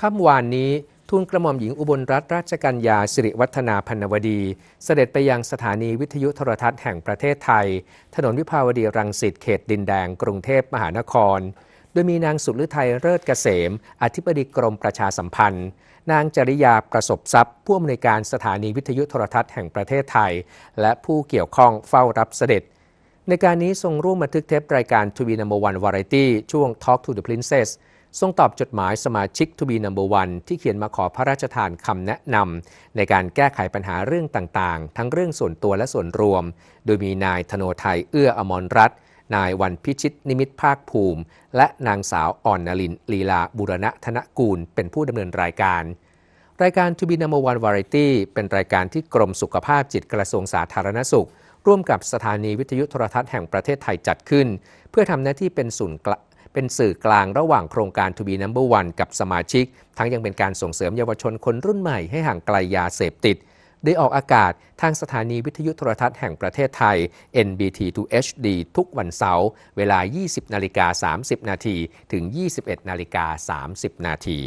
ค่ำวานนี้ทูลกระหม่อมหญิงอุบลรัตนราชกัญญาสิริวัฒนาพันวดี เสด็จไปยังสถานีวิทยุโทรทัศน์แห่งประเทศไทย ถนนวิภาวดีรังสิตเขตดินแดง กรุงเทพมหานคร โดยมีนางสุฤทัยเลิศเกษม อธิบดีกรมประชาสัมพันธ์ นางจริยาประสบทรัพย์ ผู้อำนวยการสถานีวิทยุโทรทัศน์แห่งประเทศไทย และผู้เกี่ยวข้องเฝ้ารับเสด็จ ในการนี้ทรงร่วมบันทึกเทปรายการ To be number one variety ช่วง Talk to the Princess ทรงตอบจดหมายสมาชิก To be number one ที่เขียนมาขอพระราชทานคำแนะนำในการแก้ไขปัญหาเรื่องต่างๆ ทั้งเรื่องส่วนตัวและส่วนรวม โดยมีนายธโนไทยเอื้ออมรรัตน์นายวันพิชิตนิมิตภาคภูมิ และนางสาวอ่อนนลินลีลาบุรณะธนกูล เป็นผู้ดำเนินรายการ รายการ To be number one variety เป็นรายการที่กรมสุขภาพจิตกระทรวงสาธารณสุข ร่วมกับสถานีวิทยุโทรทัศน์แห่งประเทศไทยจัดขึ้น เพื่อทำหน้าที่เป็นศูนย์ เป็นสื่อกลางระหว่างโครงการ To be number one กับสมาชิก ทั้งยังเป็นการส่งเสริมเยาวชนคนรุ่นใหม่ให้ห่างไกลยาเสพติดได้ออกอากาศทางสถานีวิทยุโทรทัศน์แห่งประเทศไทย NBT 2 HD ทุกวันเสาร์เวลา 20 นาฬิกา 30 นาทีถึง 21 นาฬิกา 30 นาที